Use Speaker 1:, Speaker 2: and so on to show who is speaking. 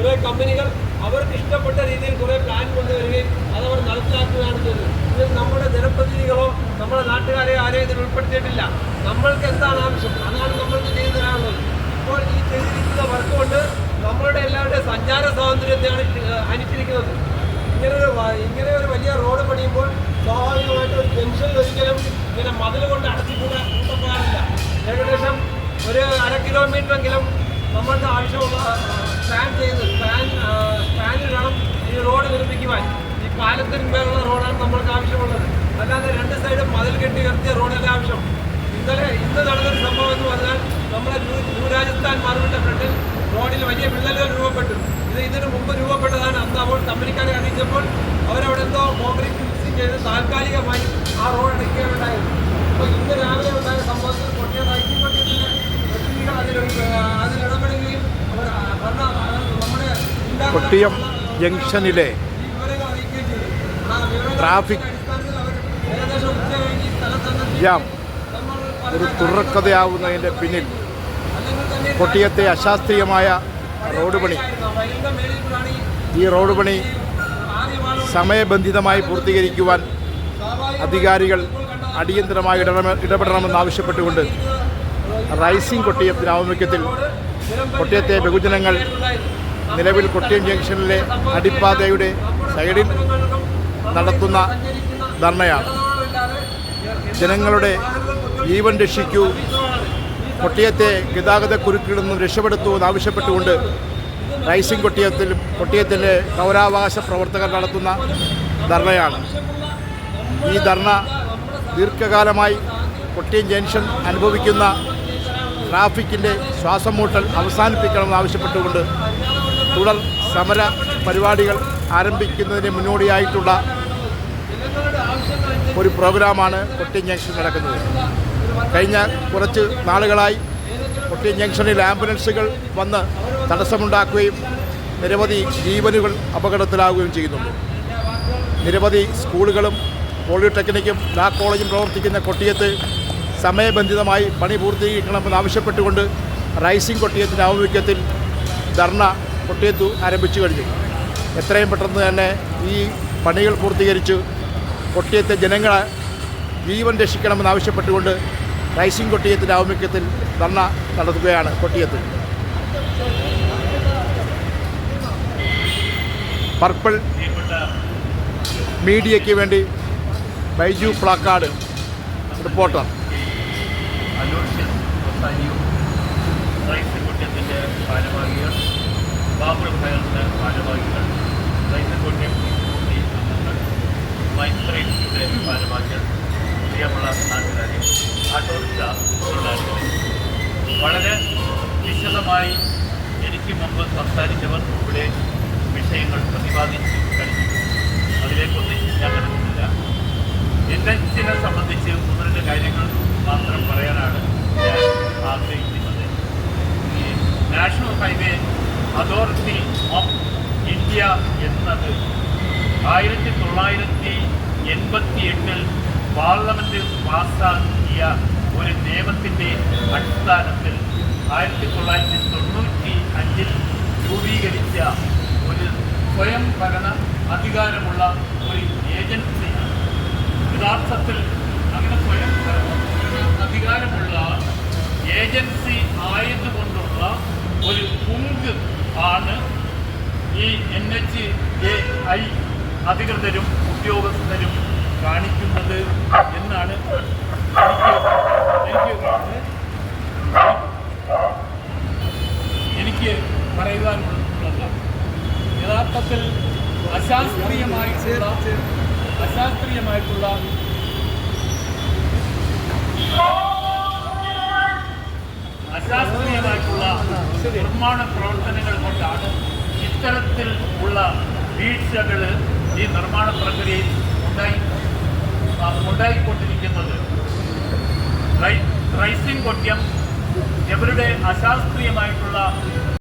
Speaker 1: കുറേ കമ്പനികൾ അവർക്ക് ഇഷ്ടപ്പെട്ട രീതിയിൽ കുറേ പ്ലാൻ കൊണ്ടുവരികയും അതവർ നടപ്പിലാക്കുകയാണ് ചെയ്തത്. ഇത് നമ്മുടെ ജനപ്രതിനിധികളോ നമ്മുടെ നാട്ടുകാരെ ആരെയും ഇതിൽ ഉൾപ്പെടുത്തിയിട്ടില്ല. നമ്മൾക്ക് എന്താണ് ആവശ്യം? അതാണ് നമ്മൾക്ക് ചെയ്യുന്നതിനാണുള്ളത്. ഇപ്പോൾ ഈ ചെയ്തിരിക്കുന്ന വർക്ക് കൊണ്ട് നമ്മളുടെ എല്ലാവരുടെയും സഞ്ചാര സ്വാതന്ത്ര്യത്തെയാണ് ഹനിച്ചിരിക്കുന്നത് ഇങ്ങനെ ഒരു ഇങ്ങനെ ഒരു വലിയ റോഡ് പണിയുമ്പോൾ സ്വാഭാവികമായിട്ട് ഒരു ജംഗ്ഷനിൽ ഒരിക്കലും ഇങ്ങനെ മതിൽ കൊണ്ട് അടച്ചിട്ടുള്ള ഏകദേശം ഒരു അര കിലോമീറ്ററെങ്കിലും നമ്മൾക്ക് ആവശ്യമുള്ള സ്പാൻ ചെയ്ത് സ്പാൻ സ്പാനിൽ വേണം ഈ റോഡ് നിർമ്മിക്കുവാൻ. ഈ പാലത്തിന് മേലുള്ള റോഡാണ് നമ്മൾക്ക് ആവശ്യമുള്ളത്. അല്ലാതെ രണ്ട് സൈഡും മതിൽ കെട്ടി ഉയർത്തിയ റോഡല്ല ആവശ്യം. ഇന്നലെ ഇന്ന് നടന്നൊരു സംഭവം എന്ന് പറഞ്ഞാൽ നമ്മുടെ ന്യൂ- രാജസ്ഥാൻ ഫ്രണ്ടിൽ റോഡിൽ വലിയ വിള്ളലുകൾ രൂപപ്പെട്ടു. ഇത് ഇതിന് മുമ്പ് രൂപപ്പെട്ടതാണ്. അന്ന് അപ്പോൾ കമ്പനിക്കാരെ അറിയിച്ചപ്പോൾ അവരവിടെ എന്തോ കോൺക്രീറ്റ് ഫിക്സിങ് ചെയ്ത് താൽക്കാലികമായി ആ റോഡ് അടയ്ക്കുകയുണ്ടായിരുന്നു അപ്പോൾ ഇന്ന് രാവിലെ ഉണ്ടായ സംഭവത്തിൽ കൊട്ടിയ നൈറ്റിക്കൊണ്ടിയത്തിലെ പ്രതിനിധികൾ അതിൽ അതിൽ ഇടപെടുകയും അവർ ഭരണ നമ്മുടെ ഉണ്ടാകുന്ന കൊട്ടിയം ജംഗ്ഷനിലെ ഈ വിവരങ്ങൾ അറിയിക്കുകയും ചെയ്തു ആ വിവരങ്ങളുടെ ട്രാഫിക് അടിസ്ഥാനത്തിൽ അവർ ഏകദേശം ഉച്ച കഴിഞ്ഞ് ഈ ജംഗ്ഷനിലെ ട്രാഫിക് ജാം ഒരു തുടർക്കഥയാവുന്നതിന്റെ പിന്നിൽ കൊട്ടിയത്തെ അശാസ്ത്രീയമായ റോഡ് പണി.
Speaker 2: ഈ റോഡ് പണി സമയബന്ധിതമായി പൂർത്തീകരിക്കുവാൻ
Speaker 1: അധികാരികൾ അടിയന്തരമായി ഇടപെടണമെന്ന് ഇടപെടണമെന്നാവശ്യപ്പെട്ടുകൊണ്ട് റൈസിംഗ് കൊട്ടിയത്തിന് ആഭിമുഖ്യത്തിൽ കൊട്ടിയത്തെ ബഹുജനങ്ങൾ നിലവിൽ കൊട്ടിയം ജംഗ്ഷനിലെ അടിപ്പാതയുടെ സൈഡിൽ നടത്തുന്ന
Speaker 2: ധർണയാണ്.
Speaker 1: ജനങ്ങളുടെ ജീവൻ രക്ഷിക്കൂ. കൊട്ടിയത്തെ ഗതാഗത കുരുക്കിൽ നിന്നും രക്ഷപ്പെടുത്തൂ എന്നാവശ്യപ്പെട്ടുകൊണ്ട് റൈസിംഗ് കൊട്ടിയത്തിൽ കൊട്ടിയത്തിലെ പൗരാവകാശ പ്രവർത്തകർ നടത്തുന്ന ധർണയാണ്. ഈ ധർണ ദീർഘകാലമായി
Speaker 2: കൊട്ടിയം ജംഗ്ഷൻ അനുഭവിക്കുന്ന ട്രാഫിക്കിന്റെ ശ്വാസം മൂട്ടൽ അവസാനിപ്പിക്കണമെന്ന് ആവശ്യപ്പെട്ടുകൊണ്ട്
Speaker 1: തുടർ സമര പരിപാടികൾ
Speaker 2: ആരംഭിക്കുന്നതിന് മുന്നോടിയായിട്ടുള്ള
Speaker 1: ഒരു പ്രോഗ്രാമാണ് കൊട്ടിയം ജംഗ്ഷൻ നടക്കുന്നത്. കഴിഞ്ഞ കുറച്ച് നാളുകളായി കൊട്ടിയം ജംഗ്ഷനിൽ ആംബുലൻസുകൾ
Speaker 2: വന്ന്
Speaker 1: തടസ്സമുണ്ടാക്കുകയും നിരവധി ജീവനുകൾ
Speaker 2: അപകടത്തിലാവുകയും ചെയ്യുന്നുണ്ട്.
Speaker 1: നിരവധി
Speaker 2: സ്കൂളുകളും പോളിടെക്നിക്കും ലാ കോളേജും പ്രവർത്തിക്കുന്ന കൊട്ടിയത്ത് സമയബന്ധിതമായി പണി പൂർത്തീകരിക്കണമെന്ന് ആവശ്യപ്പെട്ടുകൊണ്ട് റൈസിംഗ് കൊട്ടിയത്തിന്റെ ആഭിമുഖ്യത്തിൽ ധർണ കൊട്ടിയത്തു ആരംഭിച്ചു കഴിഞ്ഞു. എത്രയും പെട്ടെന്ന് തന്നെ ഈ പണികൾ പൂർത്തീകരിച്ച്. കൊട്ടിയത്തെ ജനങ്ങളെ ജീവൻ രക്ഷിക്കണമെന്ന് ആവശ്യപ്പെട്ടുകൊണ്ട് റൈസിംഗ് കൊട്ടിയത്തിന്റെ ആഭിമുഖ്യത്തിൽ ധർണ നടത്തുകയാണ് കൊട്ടിയത്ത്. പർപ്പിൾ മീഡിയയ്ക്ക് വേണ്ടി ബൈജു പ്ലാക്കാർഡ്
Speaker 3: റിപ്പോർട്ടർ. അലോഷ്യൻ റൊസാരിയോ റൈസ് റൈസ് കുട്യം കൂടി അംഗങ്ങൾ മൈത്രിയുടെ ഭാരവാഹികൾ പ്രിയമുള്ള നാട്ടുകാരെ തൊഴിലാളികൾ വളരെ വിശദമായി എനിക്ക് മുമ്പ് സംസാരിച്ചവർ ഇവിടെ വിഷയങ്ങൾ പ്രതിപാദിച്ചു കഴിഞ്ഞു അതിലേക്കൊന്നും ഞാൻ കിടക്കുന്നില്ല എൻഎച്ചിനെ സംബന്ധിച്ച് ഒന്ന് കാര്യങ്ങൾ മാത്രം പറയാനാണ് ഞാൻ ആഗ്രഹിക്കുന്നത്. ഈ national highway authority of India എന്നത് ആയിരത്തി തൊള്ളായിരത്തി എൺപത്തി എട്ടിൽ പാർലമെന്റിൽ പാസ്സാക്കിയ ഒരു നിയമത്തിന്റെ അടിസ്ഥാനത്തിൽ ആയിരത്തി തൊള്ളായിരത്തി തൊണ്ണൂറ്റി അഞ്ചിൽ രൂപീകരിച്ച ഒരു സ്വയം ഭരണ അധികാരമുള്ള ഒരു ഏജൻസിയാണ്. യഥാർത്ഥത്തിൽ അങ്ങനെ സ്വയം അധികാരമുള്ള ഏജൻസി ആയതുകൊണ്ടുള്ള ഒരു പുങ്ക് ആണ് ഈ എൻ എച്ച് എ ഐ അധികൃതരും ഉദ്യോഗസ്ഥരും കാണിക്കുന്നത് എന്നാണ് എനിക്ക് എനിക്ക് യഥാർത്ഥത്തിൽ അശാസ്ത്രീയമായിട്ടുള്ള അശാസ്ത്രീയമായിട്ടുള്ള അശാസ്ത്രീയമായിട്ടുള്ള നിർമ്മാണ പ്രവർത്തനങ്ങൾ കൊണ്ടാണ് ഇത്തരത്തിൽ ഉള്ള വീഴ്ചകൾ ഈ നിർമ്മാണ പ്രക്രിയയിൽ ഉണ്ടായി ഉണ്ടായിക്കൊണ്ടിരിക്കുന്നത്. റൈസിംഗ് കൊട്ടിയം എവരുടെ അശാസ്ത്രീയമായിട്ടുള്ള